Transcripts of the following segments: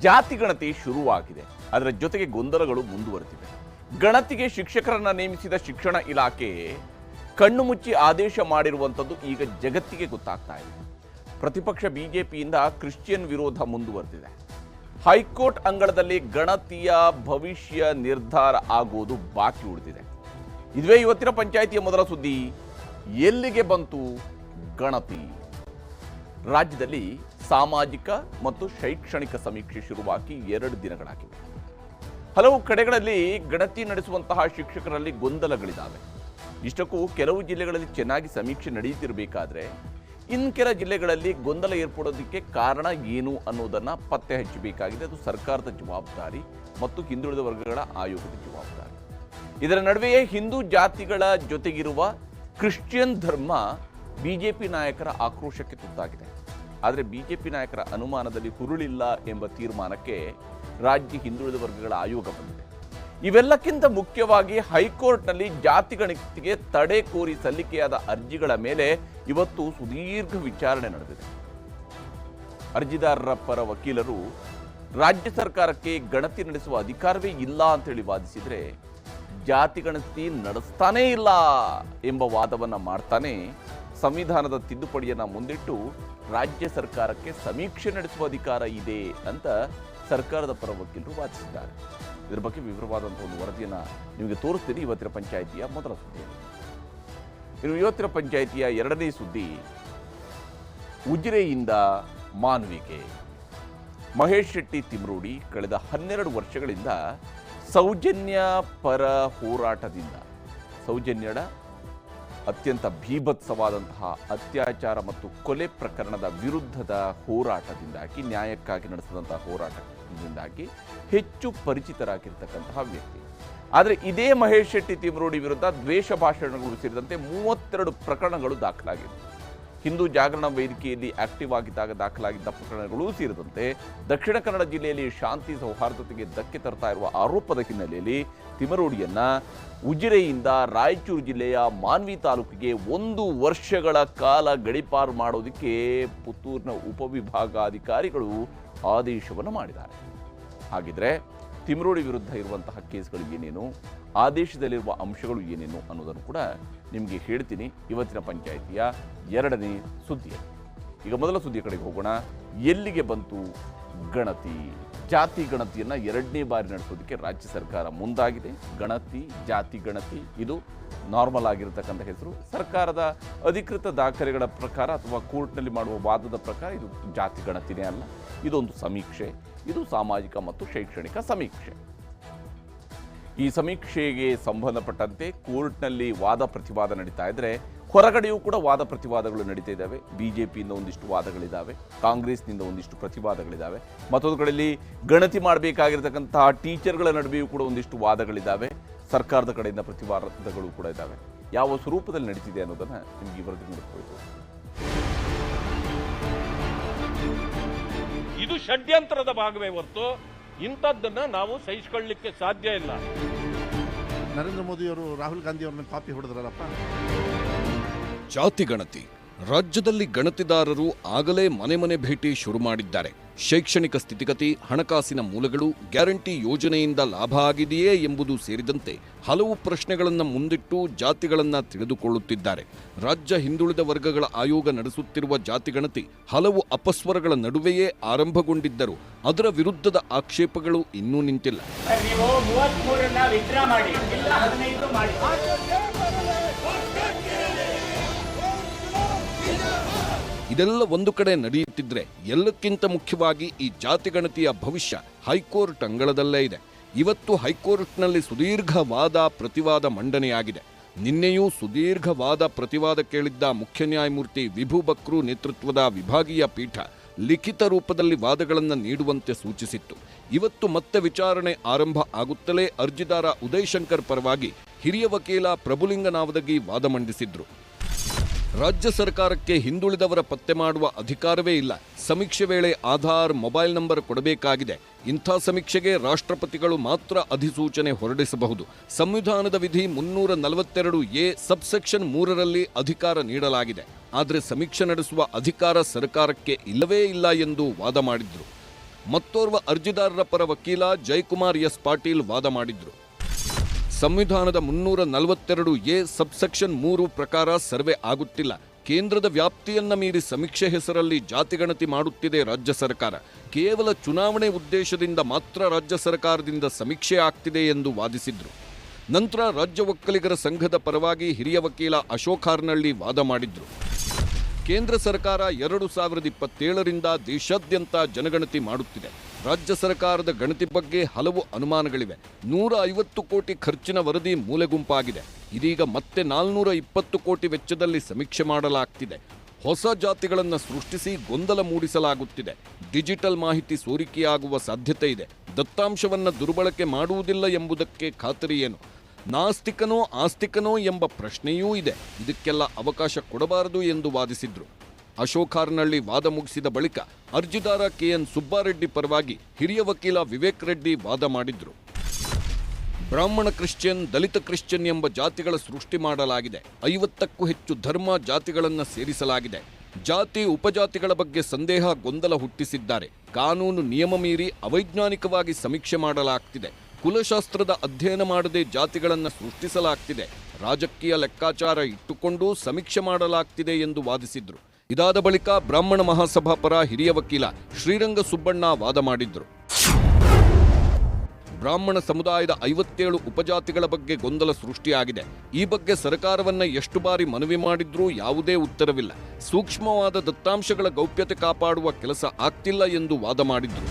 ಜಾತಿ ಗಣತಿ ಶುರುವಾಗಿದೆ. ಅದರ ಜೊತೆಗೆ ಗೊಂದಲಗಳು ಮುಂದುವರೆದಿವೆ. ಗಣತಿಗೆ ಶಿಕ್ಷಕರನ್ನ ನೇಮಿಸಿದ ಶಿಕ್ಷಣ ಇಲಾಖೆ ಕಣ್ಣು ಮುಚ್ಚಿ ಆದೇಶ ಮಾಡಿರುವಂಥದ್ದು ಈಗ ಜಗತ್ತಿಗೆ ಗೊತ್ತಾಗ್ತಾ ಇದೆ. ಪ್ರತಿಪಕ್ಷ ಬಿಜೆಪಿಯಿಂದ ಕ್ರಿಶ್ಚಿಯನ್ ವಿರೋಧ ಮುಂದುವರೆದಿದೆ. ಹೈಕೋರ್ಟ್ ಅಂಗಳದಲ್ಲಿ ಗಣತಿಯ ಭವಿಷ್ಯ ನಿರ್ಧಾರ ಆಗುವುದು ಬಾಕಿ ಉಳಿದಿದೆ. ಇದುವೇ ಇವತ್ತಿನ ಪಂಚಾಯಿತಿಯ ಮೊದಲ ಸುದ್ದಿ, ಎಲ್ಲಿಗೆ ಬಂತು ಗಣತಿ? ರಾಜ್ಯದಲ್ಲಿ ಸಾಮಾಜಿಕ ಮತ್ತು ಶೈಕ್ಷಣಿಕ ಸಮೀಕ್ಷೆ ಶುರುವಾಗಿ ಎರಡು ದಿನಗಳಾಗಿವೆ. ಹಲವು ಕಡೆಗಳಲ್ಲಿ ಗಣತಿ ನಡೆಸುವಂತಹ ಶಿಕ್ಷಕರಲ್ಲಿ ಗೊಂದಲಗಳಿದ್ದಾವೆ ಇಷ್ಟಕ್ಕೂ ಕೆಲವು ಜಿಲ್ಲೆಗಳಲ್ಲಿ ಚೆನ್ನಾಗಿ ಸಮೀಕ್ಷೆ ನಡೆಯುತ್ತಿರಬೇಕಾದ್ರೆ ಇನ್ನು ಕೆಲ ಜಿಲ್ಲೆಗಳಲ್ಲಿ ಗೊಂದಲ ಏರ್ಪಡೋದಕ್ಕೆ ಕಾರಣ ಏನು ಅನ್ನೋದನ್ನು ಪತ್ತೆ ಹಚ್ಚಬೇಕಾಗಿದೆ. ಅದು ಸರ್ಕಾರದ ಜವಾಬ್ದಾರಿ ಮತ್ತು ಹಿಂದುಳಿದ ವರ್ಗಗಳ ಆಯೋಗದ ಜವಾಬ್ದಾರಿ. ಇದರ ನಡುವೆಯೇ ಹಿಂದೂ ಜಾತಿಗಳ ಜೊತೆಗಿರುವ ಕ್ರಿಶ್ಚಿಯನ್ ಧರ್ಮ ಬಿಜೆಪಿ ನಾಯಕರ ಆಕ್ರೋಶಕ್ಕೆ ತುತ್ತಾಗಿದೆ. ಆದರೆ ಬಿಜೆಪಿ ನಾಯಕರ ಅನುಮಾನದಲ್ಲಿ ಹುರುಳಿಲ್ಲ ಎಂಬ ತೀರ್ಮಾನಕ್ಕೆ ರಾಜ್ಯ ಹಿಂದುಳಿದ ವರ್ಗಗಳ ಆಯೋಗ ಬಂದಿದೆ. ಇವೆಲ್ಲಕ್ಕಿಂತ ಮುಖ್ಯವಾಗಿ ಹೈಕೋರ್ಟ್ನಲ್ಲಿ ಜಾತಿ ಗಣಿತಿಗೆ ತಡೆ ಕೋರಿ ಸಲ್ಲಿಕೆಯಾದ ಅರ್ಜಿಗಳ ಮೇಲೆ ಇವತ್ತು ಸುದೀರ್ಘ ವಿಚಾರಣೆ ನಡೆದಿದೆ. ಅರ್ಜಿದಾರರ ಪರ ವಕೀಲರು, ರಾಜ್ಯ ಸರ್ಕಾರಕ್ಕೆ ಗಣತಿ ನಡೆಸುವ ಅಧಿಕಾರವೇ ಇಲ್ಲ ಅಂತೇಳಿ ವಾದಿಸಿದರೆ ಜಾತಿ ಗಣತಿ ನಡೆಸ್ತಾನೇ ಇಲ್ಲ ಎಂಬ ವಾದವನ್ನು ಮಾಡ್ತಾನೆ ಸಂವಿಧಾನದ ತಿದ್ದುಪಡಿಯನ್ನು ಮುಂದಿಟ್ಟು ರಾಜ್ಯ ಸರ್ಕಾರಕ್ಕೆ ಸಮೀಕ್ಷೆ ನಡೆಸುವ ಅಧಿಕಾರ ಇದೆ ಅಂತ ಸರ್ಕಾರದ ಪರ ವಕೀಲರು ವಾದಿಸಿದ್ದಾರೆ. ಇದರ ಬಗ್ಗೆ ವಿವರವಾದಂಥ ಒಂದು ವರದಿಯನ್ನು ನಿಮಗೆ ತೋರಿಸ್ತೀನಿ ಇವತ್ತಿನ ಪಂಚಾಯಿತಿಯ ಮೊದಲ ಸುದ್ದಿ. ಇನ್ನು ಇವತ್ತಿನ ಪಂಚಾಯಿತಿಯ ಎರಡನೇ ಸುದ್ದಿ, ಉಜಿರೆಯಿಂದ ಮಾನವಿಕೆ ಮಹೇಶ್ ಶೆಟ್ಟಿ ತಿಮ್ರೋಡಿ ಕಳೆದ ಹನ್ನೆರಡು ವರ್ಷಗಳಿಂದ ಸೌಜನ್ಯ ಪರ ಹೋರಾಟದಿಂದ. ಸೌಜನ್ಯದ ಅತ್ಯಂತ ಭೀಭತ್ಸವಾದಂತಹ ಅತ್ಯಾಚಾರ ಮತ್ತು ಕೊಲೆ ಪ್ರಕರಣದ ವಿರುದ್ಧದ ಹೋರಾಟದಿಂದಾಗಿ, ನ್ಯಾಯಕ್ಕಾಗಿ ನಡೆಸಿದಂತಹ ಹೋರಾಟದಿಂದಾಗಿ ಹೆಚ್ಚು ಪರಿಚಿತರಾಗಿರ್ತಕ್ಕಂತಹ ವ್ಯಕ್ತಿ. ಆದರೆ ಇದೇ ಮಹೇಶ್ ಶೆಟ್ಟಿ ತಿಮ್ರೋಡಿ ವಿರುದ್ಧ ದ್ವೇಷ ಭಾಷಣಗಳು ಸೇರಿದಂತೆ ಮೂವತ್ತೆರಡು ಪ್ರಕರಣಗಳು ದಾಖಲಾಗಿವೆ. ಹಿಂದೂ ಜಾಗರಣ ವೇದಿಕೆಯಲ್ಲಿ ಆಕ್ಟಿವ್ ಆಗಿದ್ದಾಗ ದಾಖಲಾಗಿದ್ದ ಪ್ರಕರಣಗಳು ಸೇರಿದಂತೆ ದಕ್ಷಿಣ ಕನ್ನಡ ಜಿಲ್ಲೆಯಲ್ಲಿ ಶಾಂತಿ ಸೌಹಾರ್ದತೆಗೆ ಧಕ್ಕೆ ತರ್ತಾ ಇರುವ ಆರೋಪದ ಹಿನ್ನೆಲೆಯಲ್ಲಿ ತಿಮರೋಡಿಯನ್ನ ಉಜಿರೆಯಿಂದ ರಾಯಚೂರು ಜಿಲ್ಲೆಯ ಮಾನ್ವಿ ತಾಲೂಕಿಗೆ ಒಂದು ವರ್ಷಗಳ ಕಾಲ ಗಡಿಪಾರು ಮಾಡೋದಕ್ಕೆ ಪುತ್ತೂರಿನ ಉಪವಿಭಾಗಾಧಿಕಾರಿಗಳು ಆದೇಶವನ್ನು ಮಾಡಿದ್ದಾರೆ. ಹಾಗಿದ್ರೆ ತಿಮ್ರೋಡಿ ವಿರುದ್ಧ ಇರುವಂತಹ ಕೇಸ್ಗಳು ಏನೇನು ಆದೇಶದಲ್ಲಿರುವ ಅಂಶಗಳು ಏನೇನು ಅನ್ನೋದನ್ನು ಕೂಡ ನಿಮಗೆ ಹೇಳ್ತೀನಿ. ಇವತ್ತಿನ ಪಂಚಾಯಿತಿಯ ಎರಡನೇ ಸುದ್ದಿ ಈಗ ಮೊದಲ ಸುದ್ದಿಯ ಕಡೆಗೆ ಹೋಗೋಣ. ಎಲ್ಲಿಗೆ ಬಂತು ಗಣತಿ? ಜಾತಿ ಗಣತಿಯನ್ನು ಎರಡನೇ ಬಾರಿ ನಡೆಸೋದಕ್ಕೆ ರಾಜ್ಯ ಸರ್ಕಾರ ಮುಂದಾಗಿದೆ. ಗಣತಿ, ಜಾತಿ ಗಣತಿ, ಇದು ನಾರ್ಮಲ್ ಆಗಿರತಕ್ಕಂಥ ಹೆಸರು. ಸರ್ಕಾರದ ಅಧಿಕೃತ ದಾಖಲೆಗಳ ಪ್ರಕಾರ ಅಥವಾ ಕೋರ್ಟ್ನಲ್ಲಿ ಮಾಡುವ ವಾದದ ಪ್ರಕಾರ ಇದು ಜಾತಿ ಗಣತಿನೇ ಅಲ್ಲ. ಇದೊಂದು ಸಮೀಕ್ಷೆ, ಇದು ಸಾಮಾಜಿಕ ಮತ್ತು ಶೈಕ್ಷಣಿಕ ಸಮೀಕ್ಷೆ. ಈ ಸಮೀಕ್ಷೆಗೆ ಸಂಬಂಧಪಟ್ಟಂತೆ ಕೋರ್ಟ್ನಲ್ಲಿ ವಾದ ಪ್ರತಿವಾದ ನಡೀತಾ ಇದ್ರೆ, ಹೊರಗಡೆಯೂ ಕೂಡ ವಾದ ಪ್ರತಿವಾದಗಳು ನಡೀತಾ ಇದ್ದಾವೆ. ಬಿ ಜೆ ಪಿಯಿಂದ ಒಂದಿಷ್ಟು ವಾದಗಳಿದ್ದಾವೆ, ಕಾಂಗ್ರೆಸ್ನಿಂದ ಒಂದಿಷ್ಟು ಪ್ರತಿವಾದಗಳಿದ್ದಾವೆ. ಮತ್ತೊಂದು ಕಡೆಯಲ್ಲಿ ಗಣತಿ ಮಾಡಬೇಕಾಗಿರ್ತಕ್ಕಂತಹ ಟೀಚರ್ಗಳ ನಡುವೆಯೂ ಕೂಡ ಒಂದಿಷ್ಟು ವಾದಗಳಿದ್ದಾವೆ. ಸರ್ಕಾರದ ಕಡೆಯಿಂದ ಪ್ರತಿವಾದಗಳು ಕೂಡ ಇದ್ದಾವೆ. ಯಾವ ಸ್ವರೂಪದಲ್ಲಿ ನಡೀತಿದೆ ಅನ್ನೋದನ್ನು ನಿಮಗೆ ವರದಿ ಷಡ್ಯಂತ್ರದ ಭಾಗವೇ ಹೊರತು ಇಂಥದ್ದನ್ನು ನಾವು ಸಹಿಸಿಕೊಳ್ಳಲಿಕ್ಕೆ ಸಾಧ್ಯ ಇಲ್ಲ. ನರೇಂದ್ರ ಮೋದಿಯವರು ರಾಹುಲ್ ಗಾಂಧಿ ಅವ್ರನ್ನ ಕಾಪಿ ಹೊಡೆದ್ರಲ್ಲಪ್ಪ? ಜಾತಿ ಗಣತಿ. ರಾಜ್ಯದಲ್ಲಿ ಗಣತಿದಾರರು ಆಗಲೇ ಮನೆ ಮನೆ ಭೇಟಿ ಶುರು ಮಾಡಿದ್ದಾರೆ. ಶೈಕ್ಷಣಿಕ ಸ್ಥಿತಿಗತಿ, ಹಣಕಾಸಿನ ಮೂಲಗಳು ಗ್ಯಾರಂಟಿ ಯೋಜನೆಯಿಂದ ಲಾಭ ಆಗಿದೆಯೇ ಎಂಬುದು ಸೇರಿದಂತೆ ಹಲವು ಪ್ರಶ್ನೆಗಳನ್ನು ಮುಂದಿಟ್ಟು ಜಾತಿಗಳನ್ನು ತಿಳಿದುಕೊಳ್ಳುತ್ತಿದ್ದಾರೆ. ರಾಜ್ಯ ಹಿಂದುಳಿದ ವರ್ಗಗಳ ಆಯೋಗ ನಡೆಸುತ್ತಿರುವ ಜಾತಿಗಣತಿ ಹಲವು ಅಪಸ್ವರಗಳ ನಡುವೆಯೇ ಆರಂಭಗೊಂಡಿದ್ದರೂ ಅದರ ವಿರುದ್ಧದ ಆಕ್ಷೇಪಗಳು ಇನ್ನೂ ನಿಂತಿಲ್ಲ. ಇದೆಲ್ಲ ಒಂದು ಕಡೆ ನಡೆಯುತ್ತಿದ್ರೆ ಎಲ್ಲಕ್ಕಿಂತ ಮುಖ್ಯವಾಗಿ ಈ ಜಾತಿ ಗಣತಿಯ ಭವಿಷ್ಯ ಹೈಕೋರ್ಟ್ ಅಂಗಳದಲ್ಲೇ ಇದೆ. ಇವತ್ತು ಹೈಕೋರ್ಟ್ನಲ್ಲಿ ಸುದೀರ್ಘ ವಾದ ಪ್ರತಿವಾದ ಮಂಡನೆಯಾಗಿದೆ. ನಿನ್ನೆಯೂ ಸುದೀರ್ಘ ವಾದ ಪ್ರತಿವಾದ ಕೇಳಿದ್ದ ಮುಖ್ಯ ನ್ಯಾಯಮೂರ್ತಿ ವಿಭು ಬಕ್ರು ನೇತೃತ್ವದ ವಿಭಾಗೀಯ ಪೀಠ ಲಿಖಿತ ರೂಪದಲ್ಲಿ ವಾದಗಳನ್ನು ನೀಡುವಂತೆ ಸೂಚಿಸಿತ್ತು. ಇವತ್ತು ಮತ್ತೆ ವಿಚಾರಣೆ ಆರಂಭ ಆಗುತ್ತಲೇ ಅರ್ಜಿದಾರ ಉದಯ್ ಶಂಕರ್ ಪರವಾಗಿ ಹಿರಿಯ ವಕೀಲ ಪ್ರಭುಲಿಂಗನಾವದಗಿ ವಾದ ಮಂಡಿಸಿದ್ರು. ರಾಜ್ಯ ಸರ್ಕಾರಕ್ಕೆ ಹಿಂದುಳಿದವರ ಪತ್ತೆ ಮಾಡುವ ಅಧಿಕಾರವೇ ಇಲ್ಲ. ಸಮೀಕ್ಷೆ ವೇಳೆ ಆಧಾರ್, ಮೊಬೈಲ್ ನಂಬರ್ ಕೊಡಬೇಕಾಗಿದೆ. ಇಂಥ ಸಮೀಕ್ಷೆಗೆ ರಾಷ್ಟ್ರಪತಿಗಳು ಮಾತ್ರ ಅಧಿಸೂಚನೆ ಹೊರಡಿಸಬಹುದು. ಸಂವಿಧಾನದ ವಿಧಿ ಮುನ್ನೂರ ನಲವತ್ತೆರಡು ಎ ಸಬ್ಸೆಕ್ಷನ್ ಮೂರರಲ್ಲಿ ಅಧಿಕಾರ ನೀಡಲಾಗಿದೆ. ಆದರೆ ಸಮೀಕ್ಷೆ ನಡೆಸುವ ಅಧಿಕಾರ ಸರ್ಕಾರಕ್ಕೆ ಇಲ್ಲವೇ ಇಲ್ಲ ಎಂದು ವಾದ ಮಾಡಿದ್ರು. ಮತ್ತೋರ್ವ ಅರ್ಜಿದಾರರ ಪರ ವಕೀಲ ಜಯಕುಮಾರ್ ಎಸ್ ಪಾಟೀಲ್ ವಾದ ಮಾಡಿದ್ರು. ಸಂವಿಧಾನದ ಮುನ್ನೂರ ನಲವತ್ತೆರಡು ಎ ಸಬ್ಸೆಕ್ಷನ್ ಮೂರು ಪ್ರಕಾರ ಸರ್ವೆ ಆಗುತ್ತಿಲ್ಲ. ಕೇಂದ್ರದ ವ್ಯಾಪ್ತಿಯನ್ನ ಮೀರಿ ಸಮೀಕ್ಷೆ ಹೆಸರಲ್ಲಿ ಜಾತಿಗಣತಿ ಮಾಡುತ್ತಿದೆ ರಾಜ್ಯ ಸರ್ಕಾರ. ಕೇವಲ ಚುನಾವಣೆ ಉದ್ದೇಶದಿಂದ ಮಾತ್ರ ರಾಜ್ಯ ಸರ್ಕಾರದಿಂದ ಸಮೀಕ್ಷೆ ಆಗ್ತಿದೆ ಎಂದು ವಾದಿಸಿದ್ರು. ನಂತರ ರಾಜ್ಯ ಒಕ್ಕಲಿಗರ ಸಂಘದ ಪರವಾಗಿ ಹಿರಿಯ ವಕೀಲ ಅಶೋಕ್ ಹಾರ್ನಳ್ಳಿ ವಾದ ಮಾಡಿದ್ರು. ಕೇಂದ್ರ ಸರ್ಕಾರ ಎರಡು ಸಾವಿರದ ಇಪ್ಪತ್ತೇಳರಿಂದ ದೇಶಾದ್ಯಂತ ಜನಗಣತಿ ಮಾಡುತ್ತಿದೆ. ರಾಜ್ಯ ಸರ್ಕಾರದ ಗಣತಿ ಬಗ್ಗೆ ಹಲವು ಅನುಮಾನಗಳಿವೆ. ನೂರ ಐವತ್ತು ಕೋಟಿ ಖರ್ಚಿನ ವರದಿ ಮೂಲೆಗುಂಪಾಗಿದೆ. ಇದೀಗ ಮತ್ತೆ ನಾಲ್ನೂರ ಇಪ್ಪತ್ತು ಕೋಟಿ ವೆಚ್ಚದಲ್ಲಿ ಸಮೀಕ್ಷೆ ಮಾಡಲಾಗ್ತಿದೆ. ಹೊಸ ಜಾತಿಗಳನ್ನು ಸೃಷ್ಟಿಸಿ ಗೊಂದಲ ಮೂಡಿಸಲಾಗುತ್ತಿದೆ. ಡಿಜಿಟಲ್ ಮಾಹಿತಿ ಸೋರಿಕೆಯಾಗುವ ಸಾಧ್ಯತೆ ಇದೆ. ದತ್ತಾಂಶವನ್ನು ದುರ್ಬಳಕೆ ಮಾಡುವುದಿಲ್ಲ ಎಂಬುದಕ್ಕೆ ಖಾತರಿ ಏನು? ನಾಸ್ತಿಕನೋ ಆಸ್ತಿಕನೋ ಎಂಬ ಪ್ರಶ್ನೆಯೂ ಇದೆ. ಇದಕ್ಕೆಲ್ಲ ಅವಕಾಶ ಕೊಡಬಾರದು ಎಂದು ವಾದಿಸಿದ್ರು. ಅಶೋಕ್ ಹಾರ್ನಳ್ಳಿ ವಾದ ಮುಗಿಸಿದ ಬಳಿಕ ಅರ್ಜಿದಾರ ಕೆಎನ್ ಸುಬ್ಬಾರೆಡ್ಡಿ ಪರವಾಗಿ ಹಿರಿಯ ವಕೀಲ ವಿವೇಕ್ ರೆಡ್ಡಿ ವಾದ ಮಾಡಿದ್ರು. ಬ್ರಾಹ್ಮಣ ಕ್ರಿಶ್ಚಿಯನ್, ದಲಿತ ಕ್ರಿಶ್ಚಿಯನ್ ಎಂಬ ಜಾತಿಗಳ ಸೃಷ್ಟಿ ಮಾಡಲಾಗಿದೆ. ಐವತ್ತಕ್ಕೂ ಹೆಚ್ಚು ಧರ್ಮ ಜಾತಿಗಳನ್ನು ಸೇರಿಸಲಾಗಿದೆ. ಜಾತಿ, ಉಪಜಾತಿಗಳ ಬಗ್ಗೆ ಸಂದೇಹ, ಗೊಂದಲ ಹುಟ್ಟಿಸಿದ್ದಾರೆ. ಕಾನೂನು ನಿಯಮ ಮೀರಿ ಅವೈಜ್ಞಾನಿಕವಾಗಿ ಸಮೀಕ್ಷೆ ಮಾಡಲಾಗ್ತಿದೆ. ಕುಲಶಾಸ್ತ್ರದ ಅಧ್ಯಯನ ಮಾಡದೆ ಜಾತಿಗಳನ್ನು ಸೃಷ್ಟಿಸಲಾಗ್ತಿದೆ. ರಾಜಕೀಯ ಲೆಕ್ಕಾಚಾರ ಇಟ್ಟುಕೊಂಡು ಸಮೀಕ್ಷೆ ಮಾಡಲಾಗ್ತಿದೆ ಎಂದು ವಾದಿಸಿದ್ರು. ಇದಾದ ಬಳಿಕ ಬ್ರಾಹ್ಮಣ ಮಹಾಸಭಾ ಪರ ಹಿರಿಯ ವಕೀಲ ಶ್ರೀರಂಗ ಸುಬ್ಬಣ್ಣ ವಾದ ಮಾಡಿದ್ರು. ಬ್ರಾಹ್ಮಣ ಸಮುದಾಯದ ಐವತ್ತೇಳು ಉಪಜಾತಿಗಳ ಬಗ್ಗೆ ಗೊಂದಲ ಸೃಷ್ಟಿಯಾಗಿದೆ. ಈ ಬಗ್ಗೆ ಸರ್ಕಾರವನ್ನ ಎಷ್ಟು ಬಾರಿ ಮನವಿ ಮಾಡಿದ್ರೂ ಯಾವುದೇ ಉತ್ತರವಿಲ್ಲ. ಸೂಕ್ಷ್ಮವಾದ ದತ್ತಾಂಶಗಳ ಗೌಪ್ಯತೆ ಕಾಪಾಡುವ ಕೆಲಸ ಆಗ್ತಿಲ್ಲ ಎಂದು ವಾದ ಮಾಡಿದ್ರು.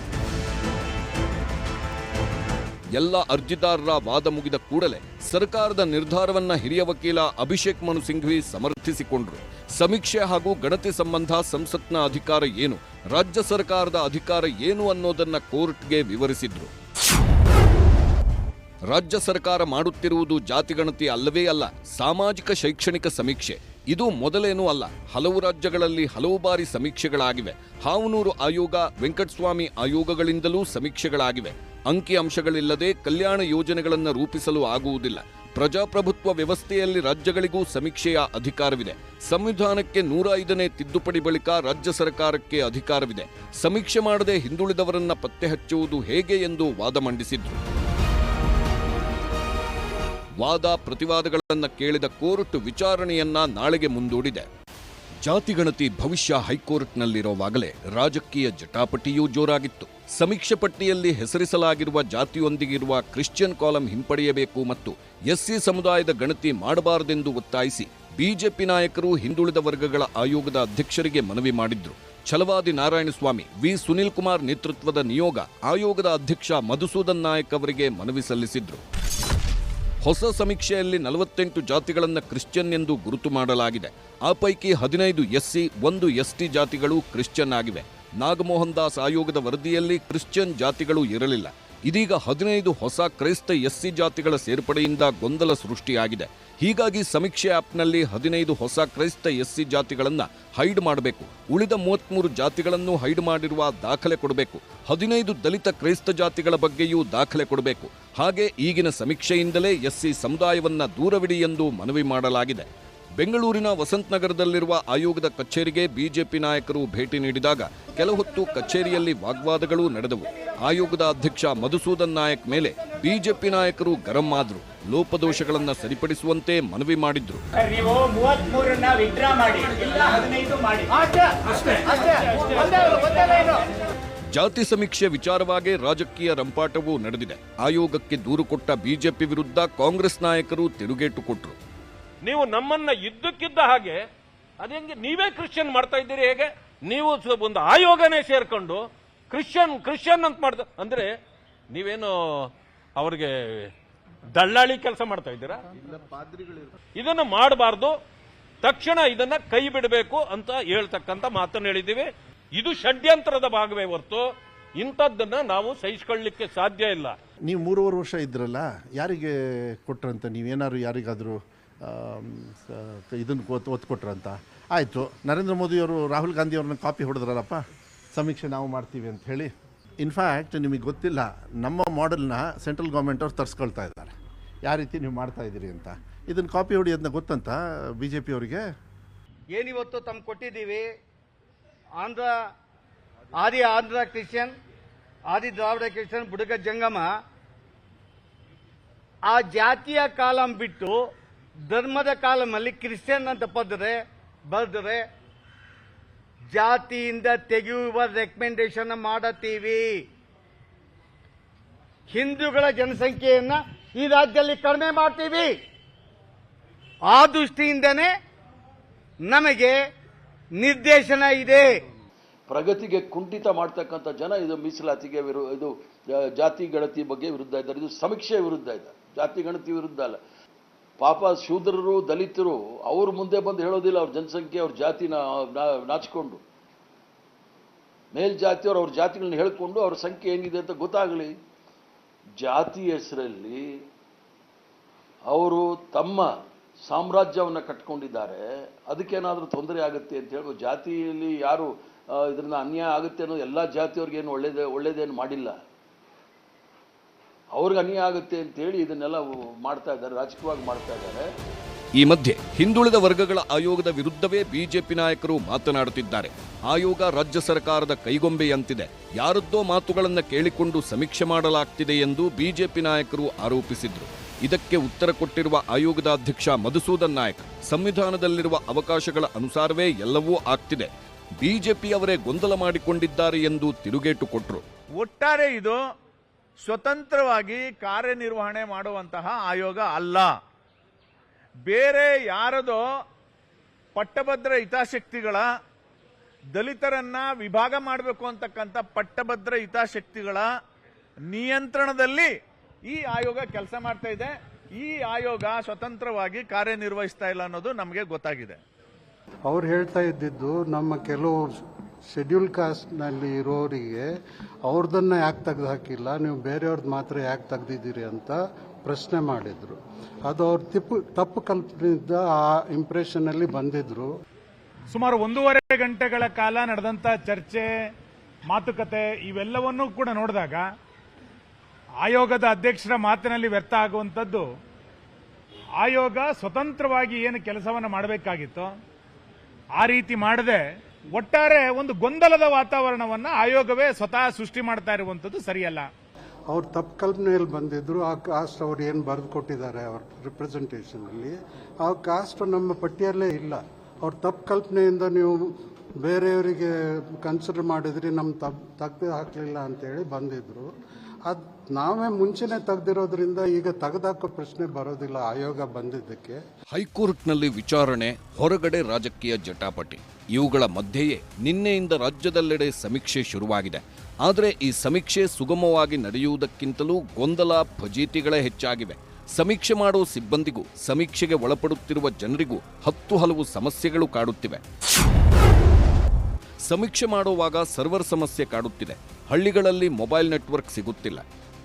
ಎಲ್ಲ ಅರ್ಜಿದಾರರ ವಾದ ಮುಗಿದ ಕೂಡಲೇ ಸರ್ಕಾರದ ನಿರ್ಧಾರವನ್ನ ಹಿರಿಯ ವಕೀಲ ಅಭಿಷೇಕ್ ಮನು ಸಿಂಘ್ವಿ ಸಮರ್ಥಿಸಿಕೊಂಡ್ರು. ಸಮೀಕ್ಷೆ ಹಾಗೂ ಗಣತಿ ಸಂಬಂಧ ಸಂಸತ್ನ ಅಧಿಕಾರ ಏನು? ರಾಜ್ಯ ಸರ್ಕಾರದ ಅಧಿಕಾರ ಏನು ಅನ್ನೋದನ್ನ ಕೋರ್ಟ್ಗೆ ವಿವರಿಸಿದ್ರು. ರಾಜ್ಯ ಸರ್ಕಾರ ಮಾಡುತ್ತಿರುವುದು ಜಾತಿಗಣತಿ ಅಲ್ಲವೇ ಅಲ್ಲ, ಸಾಮಾಜಿಕ ಶೈಕ್ಷಣಿಕ ಸಮೀಕ್ಷೆ. ಇದು ಮೊದಲೇನೂ ಅಲ್ಲ, ಹಲವು ರಾಜ್ಯಗಳಲ್ಲಿ ಹಲವು ಬಾರಿ ಸಮೀಕ್ಷೆಗಳಾಗಿವೆ. ಹಾವನೂರು ಆಯೋಗ, ವೆಂಕಟಸ್ವಾಮಿ ಆಯೋಗಗಳಿಂದಲೂ ಸಮೀಕ್ಷೆಗಳಾಗಿವೆ. ಅಂಕಿ ಅಂಶಗಳಿಲ್ಲದೆ ಕಲ್ಯಾಣ ಯೋಜನೆಗಳನ್ನು ರೂಪಿಸಲು ಆಗುವುದಿಲ್ಲ. ಪ್ರಜಾಪ್ರಭುತ್ವ ವ್ಯವಸ್ಥೆಯಲ್ಲಿ ರಾಜ್ಯಗಳಿಗೂ ಸಮೀಕ್ಷೆಯ ಅಧಿಕಾರವಿದೆ. ಸಂವಿಧಾನಕ್ಕೆ ನೂರ ಐದನೇ ತಿದ್ದುಪಡಿ ಬಳಿಕ ರಾಜ್ಯ ಸರ್ಕಾರಕ್ಕೆ ಅಧಿಕಾರವಿದೆ. ಸಮೀಕ್ಷೆ ಮಾಡದೆ ಹಿಂದುಳಿದವರನ್ನ ಪತ್ತೆ ಹಚ್ಚುವುದು ಹೇಗೆ ಎಂದು ವಾದ ಮಂಡಿಸಿದ್ರು. ವಾದ ಪ್ರತಿವಾದಗಳನ್ನು ಕೇಳಿದ ಕೋರ್ಟ್ ವಿಚಾರಣೆಯನ್ನ ನಾಳೆಗೆ ಮುಂದೂಡಿದೆ. ಜಾತಿಗಣತಿ ಭವಿಷ್ಯ ಹೈಕೋರ್ಟ್ನಲ್ಲಿರುವಾಗಲೇ ರಾಜಕೀಯ ಜಟಾಪಟಿಯೂ ಜೋರಾಗಿತ್ತು. ಸಮೀಕ್ಷೆ ಪಟ್ಟಿಯಲ್ಲಿ ಹೆಸರಿಸಲಾಗಿರುವ ಜಾತಿಯೊಂದಿಗಿರುವ ಕ್ರಿಶ್ಚಿಯನ್ ಕಾಲಂ ಹಿಂಪಡೆಯಬೇಕು ಮತ್ತು ಎಸ್ಸಿ ಸಮುದಾಯದ ಗಣತಿ ಮಾಡಬಾರದೆಂದು ಒತ್ತಾಯಿಸಿ ಬಿಜೆಪಿ ನಾಯಕರು ಹಿಂದುಳಿದ ವರ್ಗಗಳ ಆಯೋಗದ ಅಧ್ಯಕ್ಷರಿಗೆ ಮನವಿ ಮಾಡಿದ್ರು. ಛಲವಾದಿ ನಾರಾಯಣಸ್ವಾಮಿ ವಿ. ಸುನಿಲ್ ಕುಮಾರ್ ನೇತೃತ್ವದ ನಿಯೋಗ ಆಯೋಗದ ಅಧ್ಯಕ್ಷ ಮಧುಸೂದನ್ ನಾಯಕ್ ಅವರಿಗೆ ಮನವಿ ಸಲ್ಲಿಸಿದ್ರು. ಹೊಸ ಸಮೀಕ್ಷೆಯಲ್ಲಿ ನಲವತ್ತೆಂಟು ಜಾತಿಗಳನ್ನು ಕ್ರಿಶ್ಚಿಯನ್ ಎಂದು ಗುರುತು ಮಾಡಲಾಗಿದೆ. ಆ ಪೈಕಿ ಹದಿನೈದು ಎಸ್ಸಿ, ಒಂದು ಎಸ್ಟಿ ಜಾತಿಗಳು ಕ್ರಿಶ್ಚಿಯನ್ ಆಗಿವೆ. ನಾಗಮೋಹನ್ ದಾಸ್ ಆಯೋಗದ ವರದಿಯಲ್ಲಿ ಕ್ರಿಶ್ಚಿಯನ್ ಜಾತಿಗಳು ಇರಲಿಲ್ಲ. ಇದೀಗ ಹದಿನೈದು ಹೊಸ ಕ್ರೈಸ್ತ ಎಸ್ಸಿ ಜಾತಿಗಳ ಸೇರ್ಪಡೆಯಿಂದ ಗೊಂದಲ ಸೃಷ್ಟಿಯಾಗಿದೆ. ಹೀಗಾಗಿ ಸಮೀಕ್ಷೆ ಆಪ್ನಲ್ಲಿ ಹದಿನೈದು ಹೊಸ ಕ್ರೈಸ್ತ ಎಸ್ಸಿ ಜಾತಿಗಳನ್ನು ಹೈಡ್ ಮಾಡಬೇಕು. ಉಳಿದ ಮೂವತ್ತ್ಮೂರು ಜಾತಿಗಳನ್ನು ಹೈಡ್ ಮಾಡಿರುವ ದಾಖಲೆ ಕೊಡಬೇಕು. ಹದಿನೈದು ದಲಿತ ಕ್ರೈಸ್ತ ಜಾತಿಗಳ ಬಗ್ಗೆಯೂ ದಾಖಲೆ ಕೊಡಬೇಕು. ಹಾಗೆ ಈಗಿನ ಸಮೀಕ್ಷೆಯಿಂದಲೇ ಎಸ್ಸಿ ಸಮುದಾಯವನ್ನು ದೂರವಿಡಿ ಎಂದು ಮನವಿ ಮಾಡಲಾಗಿದೆ. ಬೆಂಗಳೂರಿನ ವಸಂತನಗರದಲ್ಲಿರುವ ಆಯೋಗದ ಕಚೇರಿಗೆ ಬಿಜೆಪಿ ನಾಯಕರು ಭೇಟಿ ನೀಡಿದಾಗ ಕೆಲ ಹೊತ್ತು ಕಚೇರಿಯಲ್ಲಿ ವಾಗ್ವಾದಗಳು ನಡೆದವು. ಆಯೋಗದ ಅಧ್ಯಕ್ಷ ಮಧುಸೂದನ್ ನಾಯಕ್ ಮೇಲೆ ಬಿಜೆಪಿ ನಾಯಕರು ಗರಂ ಆದ್ರು. ಲೋಪದೋಷಗಳನ್ನು ಸರಿಪಡಿಸುವಂತೆ ಮನವಿ ಮಾಡಿದ್ರು. ಜಾತಿ ಸಮೀಕ್ಷೆ ವಿಚಾರವಾಗಿ ರಾಜಕೀಯ ರಂಪಾಟವೂ ನಡೆದಿದೆ. ಆಯೋಗಕ್ಕೆ ದೂರು ಕೊಟ್ಟ ಬಿಜೆಪಿ ವಿರುದ್ಧ ಕಾಂಗ್ರೆಸ್ ನಾಯಕರು ತಿರುಗೇಟು ಕೊಟ್ರು. ನೀವು ನಮ್ಮನ್ನ ಇದ್ದಕ್ಕಿದ್ದ ಹಾಗೆ ಅದೇಂಗೆ ನೀವೇ ಕ್ರಿಶ್ಚಿಯನ್ ಮಾಡ್ತಾ ಇದ್ದೀರಿ ಹೇಗೆ? ನೀವು ಒಂದು ಆಯೋಗನೇ ಸೇರ್ಕೊಂಡು ಕ್ರಿಶ್ಚಿಯನ್ ಕ್ರಿಶ್ಚಿಯನ್ ಅಂತ ಮಾಡ್ತಾ ಅಂದ್ರೆ ನೀವೇನು ಅವ್ರಿಗೆ ದಳ್ಳಾಳಿ ಕೆಲಸ ಮಾಡ್ತಾ ಇದ್ದೀರಾ? ಇದನ್ನು ಮಾಡಬಾರ್ದು. ತಕ್ಷಣ ಇದನ್ನ ಕೈ ಬಿಡಬೇಕು ಅಂತ ಹೇಳ್ತಕ್ಕಂತ ಮಾತನ್ನು ಹೇಳಿದ್ದೀವಿ. ಇದು ಷಡ್ಯಂತ್ರದ ಭಾಗವೇ ಹೊರತು ಇಂಥದ್ದನ್ನ ನಾವು ಸಹಿಸ್ಕೊಳ್ಳಿಕ್ಕೆ ಸಾಧ್ಯ ಇಲ್ಲ. ನೀವು ಮೂರುವರೆ ವರ್ಷ ಇದ್ರಲ್ಲ ಯಾರಿಗೆ ಕೊಟ್ರಂತ? ನೀವೇನಾದ್ರು ಯಾರಿಗಾದರೂ ಇದನ್ನು ಒತ್ತು ಒತ್ತು ಕೊಟ್ರಂತ. ಆಯಿತು, ನರೇಂದ್ರ ಮೋದಿಯವರು ರಾಹುಲ್ ಗಾಂಧಿ ಅವ್ರನ್ನ ಕಾಪಿ ಹೊಡೆದ್ರಲ್ಲಪ್ಪ? ಸಮೀಕ್ಷೆ ನಾವು ಮಾಡ್ತೀವಿ ಅಂತ ಹೇಳಿ. ಇನ್ಫ್ಯಾಕ್ಟ್ ನಿಮಗೆ ಗೊತ್ತಿಲ್ಲ, ನಮ್ಮ ಮಾಡೆಲ್ನ ಸೆಂಟ್ರಲ್ ಗೌರ್ಮೆಂಟ್ ಅವ್ರು ತರಿಸ್ಕೊಳ್ತಾ ಇದ್ದಾರೆ. ಯಾವ ರೀತಿ ನೀವು ಮಾಡ್ತಾ ಇದ್ದೀರಿ ಅಂತ. ಇದನ್ನು ಕಾಪಿ ಹೊಡಿಯೋದನ್ನ ಗೊತ್ತಂತ ಬಿ ಜೆ ಪಿ ಅವರಿಗೆ? ಏನಿವತ್ತು ತಮ್ಗೆ ಕೊಟ್ಟಿದ್ದೀವಿ. ಆಂಧ್ರ, ಆದಿ ಆಂಧ್ರ ಕ್ರಿಶ್ಚಿಯನ್, ಆದಿ ದ್ರಾವಿಡ ಕ್ರಿಶ್ಚಿಯನ್ ಬುಡಗ ಜಂಗಮ. ಆ ಜಾತಿಯ ಕಾಲಂ ಬಿಟ್ಟು ಧರ್ಮದ ಕಾಲಮಲ್ಲಿ ಕ್ರಿಶ್ಚಿಯನ್ ಅಂತ ಪದ್ರೆ ಬರೆದ್ರೆ ಜಾತಿಯಿಂದ ತೆಗೆಯುವ ರೆಕಮೆಂಡೇಶನ್ ಮಾಡುತ್ತೀವಿ. ಹಿಂದೂಗಳ ಜನಸಂಖ್ಯೆಯನ್ನ ಈ ರಾಜ್ಯದಲ್ಲಿ ಕಡಿಮೆ ಮಾಡ್ತೀವಿ. ಆ ದೃಷ್ಟಿಯಿಂದನೇ ನಮಗೆ ನಿರ್ದೇಶನ ಇದೆ. ಪ್ರಗತಿಗೆ ಕುಂಠಿತ ಮಾಡ್ತಕ್ಕಂಥ ಜನ ಇದು ಮೀಸಲಾತಿಗೆ ವಿರು ಇದು, ಜಾತಿ, ಗಣತಿ ಬಗ್ಗೆ ವಿರುದ್ಧ ಇದ್ದಾರೆ. ಇದು ಸಮೀಕ್ಷೆ ವಿರುದ್ಧ ಇದೆ. ಜಾತಿ, ಗಣತಿ ವಿರುದ್ಧ ಅಲ್ಲ. ಪಾಪ ಶೂದ್ರರು, ದಲಿತರು, ಅವ್ರ ಮುಂದೆ ಬಂದು ಹೇಳೋದಿಲ್ಲ, ಅವ್ರ ಜನಸಂಖ್ಯೆ, ಅವ್ರ ಜಾತಿನ ನಾಚಿಕೊಂಡು. ಮೇಲ್ಜಾತಿಯವರು ಅವ್ರ ಜಾತಿಗಳನ್ನ ಹೇಳ್ಕೊಂಡು ಅವ್ರ ಸಂಖ್ಯೆ ಏನಿದೆ ಅಂತ ಗೊತ್ತಾಗಲಿ. ಜಾತಿ ಹೆಸರಲ್ಲಿ ಅವರು ತಮ್ಮ ಸಾಮ್ರಾಜ್ಯವನ್ನು ಕಟ್ಕೊಂಡಿದ್ದಾರೆ. ಅದಕ್ಕೇನಾದರೂ ತೊಂದರೆ ಆಗುತ್ತೆ ಅಂತ ಹೇಳಿ ಜಾತಿಯಲ್ಲಿ ಯಾರು ಇದರಿಂದ ಅನ್ಯಾಯ ಆಗುತ್ತೆ ಅನ್ನೋದು ಎಲ್ಲ ಜಾತಿಯವ್ರಿಗೇನು ಒಳ್ಳೇದೇ, ಒಳ್ಳೇದೇನು ಮಾಡಿಲ್ಲ. ಅವ್ರಿಗೆ ಅನ್ಯಾಯ ಆಗುತ್ತೆ ಅಂತೇಳಿ ಇದನ್ನೆಲ್ಲ ಮಾಡ್ತಾ ಇದ್ದಾರೆ ರಾಜಕೀಯವಾಗಿ ಮಾಡ್ತಾ ಇದ್ದಾರೆ. ಈ ಮಧ್ಯೆ ಹಿಂದುಳಿದ ವರ್ಗಗಳ ಆಯೋಗದ ವಿರುದ್ಧವೇ ಬಿಜೆಪಿ ನಾಯಕರು ಮಾತನಾಡುತ್ತಿದ್ದಾರೆ. ಆಯೋಗ ರಾಜ್ಯ ಸರ್ಕಾರದ ಕೈಗೊಂಬೆಯಂತಿದೆ. ಯಾರದ್ದೋ ಮಾತುಗಳನ್ನು ಕೇಳಿಕೊಂಡು ಸಮೀಕ್ಷೆ ಮಾಡಲಾಗ್ತಿದೆ ಎಂದು ಬಿಜೆಪಿ ನಾಯಕರು ಆರೋಪಿಸಿದ್ರು. ಇದಕ್ಕೆ ಉತ್ತರ ಕೊಟ್ಟಿರುವ ಆಯೋಗದ ಅಧ್ಯಕ್ಷ ಮಧುಸೂದನ್ ನಾಯಕ್ ಸಂವಿಧಾನದಲ್ಲಿರುವ ಅವಕಾಶಗಳ ಅನುಸಾರವೇ ಎಲ್ಲವೂ ಆಗ್ತಿದೆ. ಬಿಜೆಪಿಯವರೇ ಗೊಂದಲ ಮಾಡಿಕೊಂಡಿದ್ದಾರೆ ಎಂದು ತಿರುಗೇಟು ಕೊಟ್ಟರು ಒಟ್ಟಾರೆ ಇದು ಸ್ವತಂತ್ರವಾಗಿ ಕಾರ್ಯನಿರ್ವಹಣೆ ಮಾಡುವಂತಹ ಆಯೋಗ ಅಲ್ಲ. ಬೇರೆ ಯಾರದೋ ಪಟ್ಟಭದ್ರ ಹಿತಾಸಕ್ತಿಗಳ ದಲಿತರನ್ನ ವಿಭಾಗ ಮಾಡಬೇಕು ಅಂತಕ್ಕಂಥ ಪಟ್ಟಭದ್ರ ಹಿತಾಸಕ್ತಿಗಳ ನಿಯಂತ್ರಣದಲ್ಲಿ ಈ ಆಯೋಗ ಕೆಲಸ ಮಾಡ್ತಾ ಇದೆ. ಈ ಆಯೋಗ ಸ್ವತಂತ್ರವಾಗಿ ಕಾರ್ಯನಿರ್ವಹಿಸ್ತಾ ಇಲ್ಲ ಅನ್ನೋದು ನಮಗೆ ಗೊತ್ತಾಗಿದೆ. ಅವ್ರು ಹೇಳ್ತಾ ಇದ್ದಿದ್ದು ನಮ್ಮ ಕೆಲವು ಶೆಡ್ಯೂಲ್ ಕಾಸ್ಟ್ನಲ್ಲಿ ಇರೋರಿಗೆ ಅವ್ರದನ್ನ ಯಾಕೆ ತೆಗೆದು ಹಾಕಿಲ್ಲ ನೀವು ಬೇರೆಯವ್ರದ್ದು ಮಾತ್ರ ಯಾಕೆ ತೆಗ್ದಿದ್ದೀರಿ ಅಂತ ಪ್ರಶ್ನೆ ಮಾಡಿದರು. ಅದು ಅವ್ರ ತಿಪ್ಪು, ತಪ್ಪು ಕಲ್ಪನೆಯಿಂದ ಆ ಇಂಪ್ರೆಷನ್ನಲ್ಲಿ ಬಂದಿದ್ರು. ಸುಮಾರು ಒಂದೂವರೆ ಗಂಟೆಗಳ ಕಾಲ ನಡೆದಂಥ ಚರ್ಚೆ, ಮಾತುಕತೆ, ಇವೆಲ್ಲವನ್ನೂ ಕೂಡ ನೋಡಿದಾಗ ಆಯೋಗದ ಅಧ್ಯಕ್ಷರ ಮಾತಿನಲ್ಲಿ ವ್ಯರ್ಥ ಆಗುವಂಥದ್ದು, ಆಯೋಗ ಸ್ವತಂತ್ರವಾಗಿ ಏನು ಕೆಲಸವನ್ನು ಮಾಡಬೇಕಾಗಿತ್ತು, ಆ ರೀತಿ ಮಾಡದೆ ಒಟ್ಟಾರೆ ಒಂದು ಗೊಂದಲದ ವಾತಾವರಣವನ್ನ ಆಯೋಗವೇ ಸ್ವತಃ ಸೃಷ್ಟಿ ಮಾಡ್ತಾ ಇರುವಂತದ್ದು ಸರಿಯಲ್ಲ. ಅವ್ರು ತಪ್ಪು ಕಲ್ಪನೆಯಲ್ಲಿ ಬಂದಿದ್ರು, ಆ ಕಾಸ್ಟ್ ಅವ್ರು ಏನು ಬರೆದು ಕೊಟ್ಟಿದ್ದಾರೆ ಅವ್ರ ರಿಪ್ರೆಸೆಂಟೇಷನ್ ಅಲ್ಲಿ, ಆ ಕಾಸ್ಟ್ ನಮ್ಮ ಪಟ್ಟಿಯಲ್ಲೇ ಇಲ್ಲ. ಅವ್ರ ತಪ್ಪು ಕಲ್ಪನೆಯಿಂದ ನೀವು ಬೇರೆಯವರಿಗೆ ಕನ್ಸಿಡರ್ ಮಾಡಿದ್ರಿ ನಮ್ಮ ತಪ್ಪು ತೆಗ್ದು ಹಾಕಲಿಲ್ಲ ಅಂತೇಳಿ ಬಂದಿದ್ರು. ಅದು ನಾವೇ ಮುಂಚೆನೆ ತೆಗೆದಿರೋದ್ರಿಂದ ಈಗ ತೆಗೆದಾಕೋ ಪ್ರಶ್ನೆ ಬರೋದಿಲ್ಲ ಆಯೋಗ ಬಂದಿದ್ದಕ್ಕೆ. ಹೈಕೋರ್ಟ್ನಲ್ಲಿ ವಿಚಾರಣೆ ಹೊರಗಡೆ ರಾಜಕೀಯ ಜಟಾಪಟಿ. ಇವುಗಳ ಮಧ್ಯೆಯೇ ನಿನ್ನೆಯಿಂದ ರಾಜ್ಯದೆಲ್ಲೆಡೆ ಸಮೀಕ್ಷೆ ಶುರುವಾಗಿದೆ. ಆದರೆ ಈ ಸಮೀಕ್ಷೆ ಸುಗಮವಾಗಿ ನಡೆಯುವುದಕ್ಕಿಂತಲೂ ಗೊಂದಲ ಫಜೀತಿಗಳೇ ಹೆಚ್ಚಾಗಿವೆ. ಸಮೀಕ್ಷೆ ಮಾಡೋ ಸಿಬ್ಬಂದಿಗೂ, ಸಮೀಕ್ಷೆಗೆ ಒಳಪಡುತ್ತಿರುವ ಜನರಿಗೂ ಹತ್ತು ಹಲವು ಸಮಸ್ಯೆಗಳು ಕಾಡುತ್ತಿವೆ. ಸಮೀಕ್ಷೆ ಮಾಡುವಾಗ ಸರ್ವರ್ ಸಮಸ್ಯೆ ಕಾಡುತ್ತಿದೆ. ಹಳ್ಳಿಗಳಲ್ಲಿ ಮೊಬೈಲ್ ನೆಟ್ವರ್ಕ್ ಸಿಗುತ್ತಿಲ್ಲ.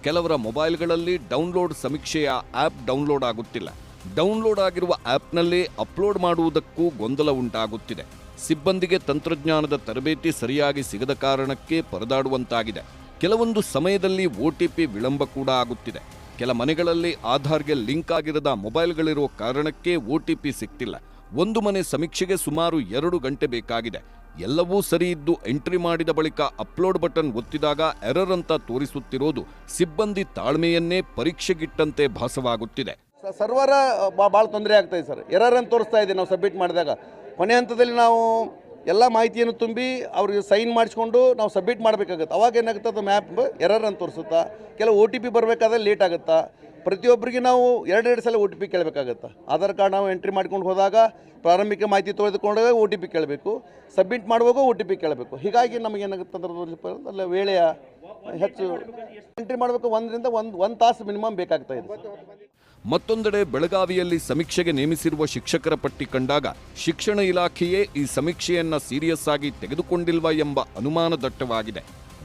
ಕೆಲವರ ಮೊಬೈಲ್ಗಳಲ್ಲಿ ಡೌನ್ಲೋಡ್ ಸಮೀಕ್ಷೆಯ ಆ್ಯಪ್ ಡೌನ್ಲೋಡ್ ಆಗುತ್ತಿಲ್ಲ. ಡೌನ್ಲೋಡ್ ಆಗಿರುವ ಆ್ಯಪ್ನಲ್ಲಿ ಅಪ್ಲೋಡ್ ಮಾಡುವುದಕ್ಕೂ ಗೊಂದಲ ಉಂಟಾಗುತ್ತಿದೆ. ಸಿಬ್ಬಂದಿಗೆ ತಂತ್ರಜ್ಞಾನದ ತರಬೇತಿ ಸರಿಯಾಗಿ ಸಿಗದ ಕಾರಣಕ್ಕೆ ಪರದಾಡುವಂತಾಗಿದೆ. ಕೆಲವೊಂದು ಸಮಯದಲ್ಲಿ ಒ ಟಿ ಪಿ ವಿಳಂಬ ಕೂಡ ಆಗುತ್ತಿದೆ. ಕೆಲ ಮನೆಗಳಲ್ಲಿ ಆಧಾರ್ಗೆ ಲಿಂಕ್ ಆಗಿರದ ಮೊಬೈಲ್ಗಳಿರೋ ಕಾರಣಕ್ಕೆ ಪಿ ಸಿಗ್ತಿಲ್ಲ. ಒಂದು ಮನೆ ಸಮೀಕ್ಷೆಗೆ ಸುಮಾರು ಎರಡು ಗಂಟೆ ಬೇಕಾಗಿದೆ. ಎಲ್ಲವೂ ಸರಿ ಇದ್ದು ಎಂಟ್ರಿ ಮಾಡಿದ ಬಳಿಕ ಅಪ್ಲೋಡ್ ಬಟನ್ ಒತ್ತಿದಾಗ ಎರರ್ ಅಂತ ತೋರಿಸುತ್ತಿರೋದು ಸಿಬ್ಬಂದಿ ತಾಳ್ಮೆಯನ್ನೇ ಪರೀಕ್ಷೆಗಿಟ್ಟಂತೆ ಭಾಸವಾಗುತ್ತಿದೆ. ಸರ್ವರ ಭಾಳ ತೊಂದರೆ ಆಗ್ತಾ ಇದೆ ಸರ್. ಎರರ್ ಅಂತ ತೋರಿಸ್ತಾ ಇದೆ ನಾವು ಸಬ್ಮಿಟ್ ಮಾಡಿದಾಗ. ಕೊನೆ ಹಂತದಲ್ಲಿ ನಾವು ಎಲ್ಲ ಮಾಹಿತಿಯನ್ನು ತುಂಬಿ ಅವ್ರಿಗೆ ಸೈನ್ ಮಾಡಿಸ್ಕೊಂಡು ನಾವು ಸಬ್ಮಿಟ್ ಮಾಡಬೇಕಾಗುತ್ತೆ. ಅವಾಗ ಏನಾಗುತ್ತೆ ಅದು ಮ್ಯಾಪ್ ಎರರ್ ಅಂತ ತೋರಿಸುತ್ತಾ? ಕೆಲವು ಒ ಟಿ ಪಿ ಬರಬೇಕಾದ್ರೆ ಲೇಟ್ ಆಗುತ್ತಾ? ಪ್ರತಿಯೊಬ್ಬರಿಗೆ ನಾವು ಎರಡೆರಡು ಸಲ ಒ ಟಿ ಪಿ ಕೇಳಬೇಕಾಗತ್ತೆ? ಆಧಾರ್ ಕಾರ್ಡ್ ನಾವು ಎಂಟ್ರಿ ಮಾಡ್ಕೊಂಡು ಹೋದಾಗ, ಪ್ರಾರಂಭಿಕ ಮಾಹಿತಿ ತೆಗೆದುಕೊಂಡಾಗ ಒ ಟಿ ಪಿ ಕೇಳಬೇಕು, ಸಬ್ಮಿಟ್ ಮಾಡುವಾಗ ಒ ಟಿ ಪಿ ಕೇಳಬೇಕು. ಹೀಗಾಗಿ ನಮಗೆ ಅಂದ್ರೆ ಅಲ್ಲ ವೇಳೆಯ ಹೆಚ್ಚು ಎಂಟ್ರಿ ಮಾಡಬೇಕು ಒಂದರಿಂದ ಒಂದು ಒಂದು ತಾಸು ಮಿನಿಮಮ್ ಬೇಕಾಗ್ತಾ ಇದೆ ಮತ್ತೊಂದೆಡೆ ಬೆಳಗಾವಿಯಲ್ಲಿ ಸಮೀಕ್ಷೆಗೆ ನೇಮಿಸಿರುವ ಶಿಕ್ಷಕರ ಪಟ್ಟಿ ಕಂಡಾಗ ಶಿಕ್ಷಣ ಇಲಾಖೆಯೇ ಈ ಸಮೀಕ್ಷೆಯನ್ನ ಸೀರಿಯಸ್ ಆಗಿ ತೆಗೆದುಕೊಂಡಿಲ್ವಾ ಎಂಬ ಅನುಮಾನ ದಟ್ಟವಾಗಿದೆ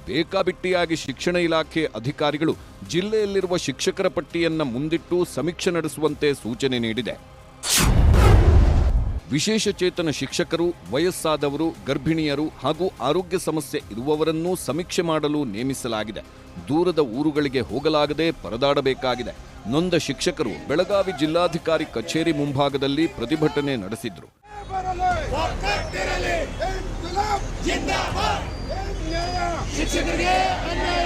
ಬೇಕಾಬಿಟ್ಟಿಯಾಗಿ ಶಿಕ್ಷಣ ಇಲಾಖೆ ಅಧಿಕಾರಿಗಳು ಜಿಲ್ಲೆಯಲ್ಲಿರುವ ಶಿಕ್ಷಕರ ಪಟ್ಟಿಯನ್ನು ಮುಂದಿಟ್ಟು ಸಮೀಕ್ಷೆ ನಡೆಸುವಂತೆ ಸೂಚನೆ ನೀಡಿದೆ. ವಿಶೇಷ ಚೇತನ ಶಿಕ್ಷಕರು, ವಯಸ್ಸಾದವರು, ಗರ್ಭಿಣಿಯರು ಹಾಗೂ ಆರೋಗ್ಯ ಸಮಸ್ಯೆ ಇರುವವರನ್ನೂ ಸಮೀಕ್ಷೆ ಮಾಡಲು ನೇಮಿಸಲಾಗಿದೆ. ದೂರದ ಊರುಗಳಿಗೆ ಹೋಗಲಾಗದೆ ಪರದಾಡಬೇಕಾಗಿದೆ. ನೊಂದ ಶಿಕ್ಷಕರು ಬೆಳಗಾವಿ ಜಿಲ್ಲಾಧಿಕಾರಿ ಕಚೇರಿ ಮುಂಭಾಗದಲ್ಲಿ ಪ್ರತಿಭಟನೆ ನಡೆಸಿದ್ರು. ಶಿಕ್ಷಕರಿಗೆ ಅನ್ಯಾಯ.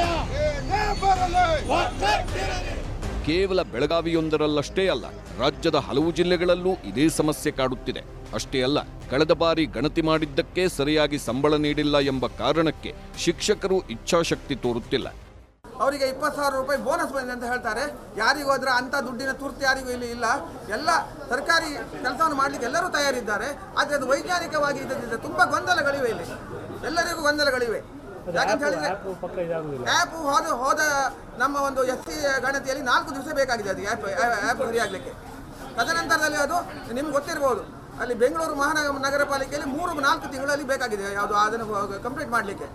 ಕೇವಲ ಬೆಳಗಾವಿಯೊಂದರಲ್ಲಷ್ಟೇ ಅಲ್ಲ ರಾಜ್ಯದ ಹಲವು ಜಿಲ್ಲೆಗಳಲ್ಲೂ ಇದೇ ಸಮಸ್ಯೆ ಕಾಡುತ್ತಿದೆ. ಅಷ್ಟೇ ಅಲ್ಲ ಕಳೆದ ಬಾರಿ ಗಣತಿ ಮಾಡಿದ್ದಕ್ಕೆ ಸರಿಯಾಗಿ ಸಂಬಳ ನೀಡಿಲ್ಲ ಎಂಬ ಕಾರಣಕ್ಕೆ ಶಿಕ್ಷಕರು ಇಚ್ಛಾಶಕ್ತಿ ತೋರುತ್ತಿಲ್ಲ. ಅವರಿಗೆ ಇಪ್ಪತ್ತು ಸಾವಿರ ರೂಪಾಯಿ ಬೋನಸ್ ಬಂದಿದೆ ಅಂತ ಹೇಳ್ತಾರೆ. ಯಾರಿಗೂ ಅದರ ಅಂಥ ದುಡ್ಡಿನ ತುರ್ತು ಯಾರಿಗೂ ಇಲ್ಲಿ ಇಲ್ಲ. ಎಲ್ಲ ಸರ್ಕಾರಿ ಕೆಲಸವನ್ನು ಮಾಡಲಿಕ್ಕೆ ಎಲ್ಲರೂ ತಯಾರಿದ್ದಾರೆ. ಆದರೆ ಅದು ವೈಜ್ಞಾನಿಕವಾಗಿ ಇಲ್ಲದಿದ್ದರೆ ತುಂಬ ಗೊಂದಲಗಳಿವೆ ಇಲ್ಲಿ. ಎಲ್ಲರಿಗೂ ಗೊಂದಲಗಳಿವೆ. ಯಾಕಂತ ಹೇಳಿದ್ರೆ ಆ್ಯಪ್ ಹೋದ ಹೋದ ನಮ್ಮ ಒಂದು ಎಸ್ ಸಿ ಗಣತಿಯಲ್ಲಿ ನಾಲ್ಕು ದಿವಸ ಬೇಕಾಗಿದೆ ಅದು ಆ್ಯಪ್ ಆ್ಯಪ್ ಸರಿಯಾಗಲಿಕ್ಕೆ ತದನಂತರದಲ್ಲಿ ಅದು ನಿಮ್ಗೆ ಗೊತ್ತಿರ್ಬೋದು. ಅಲ್ಲಿ ಬೆಂಗಳೂರು ಮಹಾನಗರ ನಗರ ಪಾಲಿಕೆಯಲ್ಲಿ ಮೂರು ನಾಲ್ಕು ತಿಂಗಳಲ್ಲಿ ಬೇಕಾಗಿದೆ. ಯಾವುದು ಅದನ್ನು ಕಂಪ್ಲೀಟ್ ಮಾಡಲಿಕ್ಕೆ.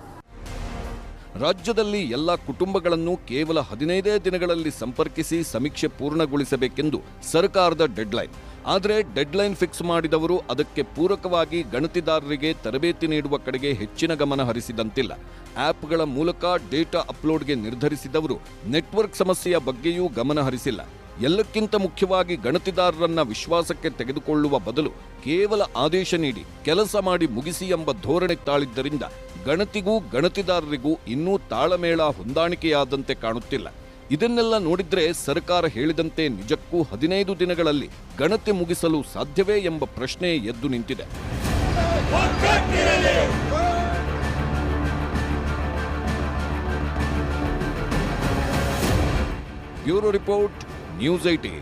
ರಾಜ್ಯದಲ್ಲಿ ಎಲ್ಲ ಕುಟುಂಬಗಳನ್ನು ಕೇವಲ ಹದಿನೈದೇ ದಿನಗಳಲ್ಲಿ ಸಂಪರ್ಕಿಸಿ ಸಮೀಕ್ಷೆ ಪೂರ್ಣಗೊಳಿಸಬೇಕೆಂದು ಸರ್ಕಾರದ ಡೆಡ್ಲೈನ್. ಆದರೆ ಡೆಡ್ಲೈನ್ ಫಿಕ್ಸ್ ಮಾಡಿದವರು ಅದಕ್ಕೆ ಪೂರಕವಾಗಿ ಗಣತಿದಾರರಿಗೆ ತರಬೇತಿ ನೀಡುವ ಕಡೆಗೆ ಹೆಚ್ಚಿನ ಗಮನ ಹರಿಸಿದಂತಿಲ್ಲ. ಆ್ಯಪ್ಗಳ ಮೂಲಕ ಡೇಟಾ ಅಪ್ಲೋಡ್ಗೆ ನಿರ್ಧರಿಸಿದವರು ನೆಟ್ವರ್ಕ್ ಸಮಸ್ಯೆಯ ಬಗ್ಗೆಯೂ ಗಮನ ಹರಿಸಿಲ್ಲ. ಎಲ್ಲಕ್ಕಿಂತ ಮುಖ್ಯವಾಗಿ ಗಣತಿದಾರರನ್ನ ವಿಶ್ವಾಸಕ್ಕೆ ತೆಗೆದುಕೊಳ್ಳುವ ಬದಲು ಕೇವಲ ಆದೇಶ ನೀಡಿ ಕೆಲಸ ಮಾಡಿ ಮುಗಿಸಿ ಎಂಬ ಧೋರಣೆ ತಾಳಿದ್ದರಿಂದ ಗಣತಿಗೂ ಗಣತಿದಾರರಿಗೂ ಇನ್ನೂ ತಾಳಮೇಳ ಹೊಂದಾಣಿಕೆಯಾದಂತೆ ಕಾಣುತ್ತಿಲ್ಲ. ಇದನ್ನೆಲ್ಲ ನೋಡಿದ್ರೆ ಸರ್ಕಾರ ಹೇಳಿದಂತೆ ನಿಜಕ್ಕೂ ಹದಿನೈದು ದಿನಗಳಲ್ಲಿ ಗಣತಿ ಮುಗಿಸಲು ಸಾಧ್ಯವೇ ಎಂಬ ಪ್ರಶ್ನೆ ಎದ್ದು ನಿಂತಿದೆ. Bureau report, news IT